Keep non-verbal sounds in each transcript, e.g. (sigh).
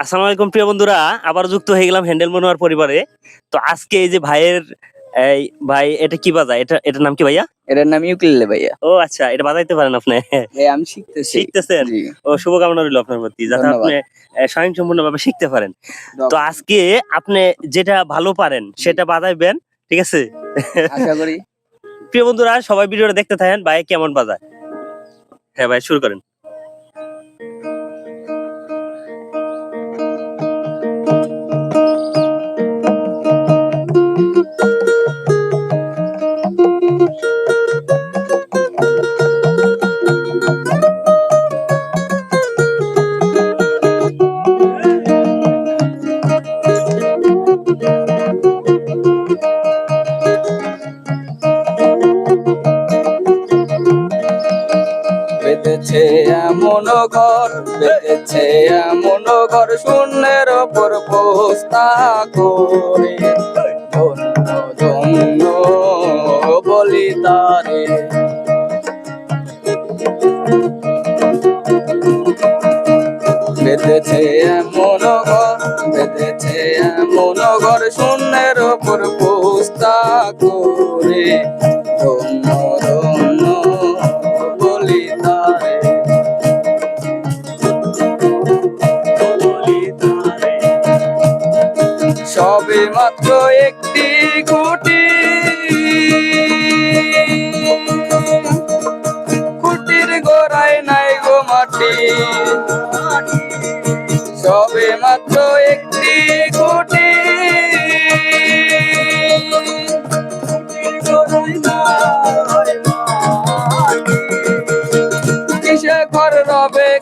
আসসালামু আলাইকুম প্রিয় বন্ধুরা। আবার যুক্ত হয়ে গেলাম হ্যান্ডেল মনোয়ার পরিবারে। তো আজকে এই যে ভাইয়ের এই ভাই এটা কি বাজা এটা এটার নাম কি ভাইয়া? এটার নাম ইউক্লিলে ভাইয়া। ও আচ্ছা এটা বাজাইতে পারেন আপনি। আমি শিখতেছি। শিখতেছেন? ও শুভকামনা রইল আপনার প্রতি যাতে আপনি স্বয়ং সম্পূর্ণ ভাবে শিখতে পারেন। তো আজকে আপনি যেটা ভালো পারেন সেটা বাজাইবেন ঠিক আছে? আশা করি। প্রিয় বন্ধুরা সবাই ভিডিওটা দেখতে থাকেন ভাই কেমন বাজায় হ্যাঁ ভাই শুরু করেন। বেঁধেছে এমন ঘর, বেঁধেছে এমন ঘর, শূন্যের ওপর পোস্তা করে। ধন্য বলি তারে। বেঁধেছে এমন ঘর এমন ঘর, শূন্যের ওপর পোস্তা করে। সবে মাত্র একটি কুটি কুটির গোড়ায় নাই গো মাটি।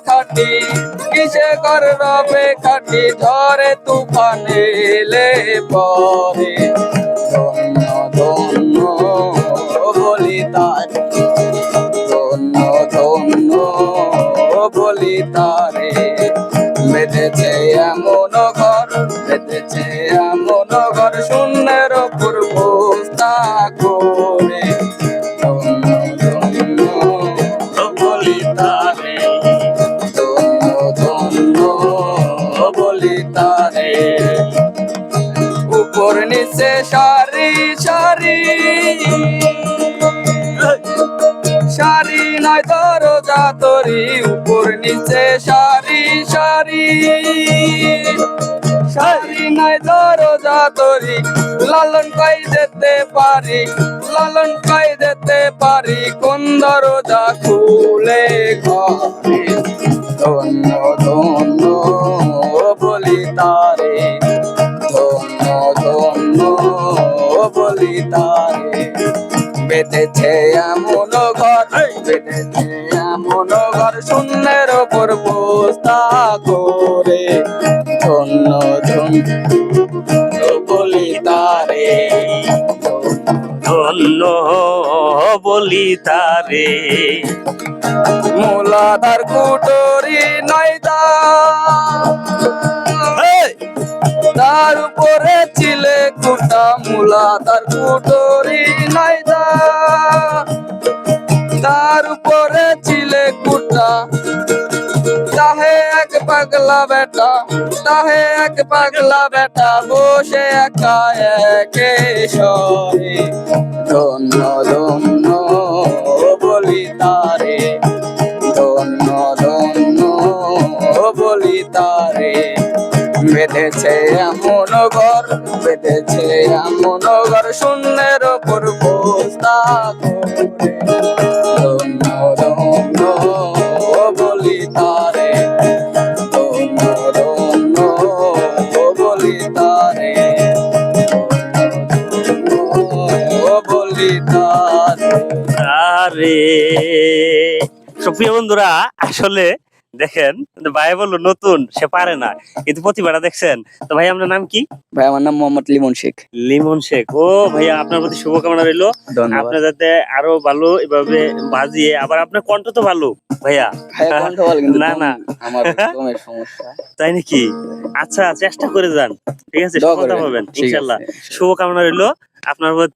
খাটি, কিসে রবে খাটি, ধরে তুফানে এলে পরে। ধন্য ধন্য ধন্য ধন্য, বলি তারে। এমন ঘর এমন ঘর শূন্যের নিচে সারি সারি। সারি নয় দরজা তরি, উপর নিচে সারি সারি। সারি নয় দরজা তরি, লালন কাই যেতে পারি, লালন কাই যেতে পারি, কোন দরজা খুলে ঘরে? ধন্য ধন্য, বলি তারে। বেঁধেছে এমন ঘর বেঁধেছে এমন ঘর শূন্যের ওপর পোস্তা করে। ধন্য ধন্য বলি তারে। ধন্য বলি তারে। মূলাধার কুটরি নয়দা তার উপরে ছিলে কুটা মূলাধার কুটরি তার উপরে ছিলে কুটা। তাহে এক পাগলা বেটা তাহে এক পাগলা বেটা বসে একা একে সরে। ধন্য ধন্য বলি তারে। ধন্য ধন্য বলি তারে। বেঁধেছে এমন ঘর, বেঁধেছে এমন ঘর, শূন্যের ওপর আরে। সুপ্রিয় বন্ধুরা আসলে দেখেন ভাই বলল নতুন সে পারে না। কিন্তু প্রতিভাটা দেখছেন। তো ভাই আপনার নাম কি? ভাই আমার নাম মোহাম্মদ লিমন শেখ। লিমন শেখ। ও ভাইয়া আপনার প্রতি শুভকামনা রইল। আপনার যাতে আরও ভালো এভাবে বাজিয়ে আবার আপনার কণ্ঠ তো ভালো ভাইয়া। না, না। আমার (laughs) সমস্যা। তাই নাকি? আচ্ছা চেষ্টা করে যান। ঠিক আছে সফলতা। পাবেন ইনশাল্লাহ। শুভকামনা রইল। আপনার প্রতি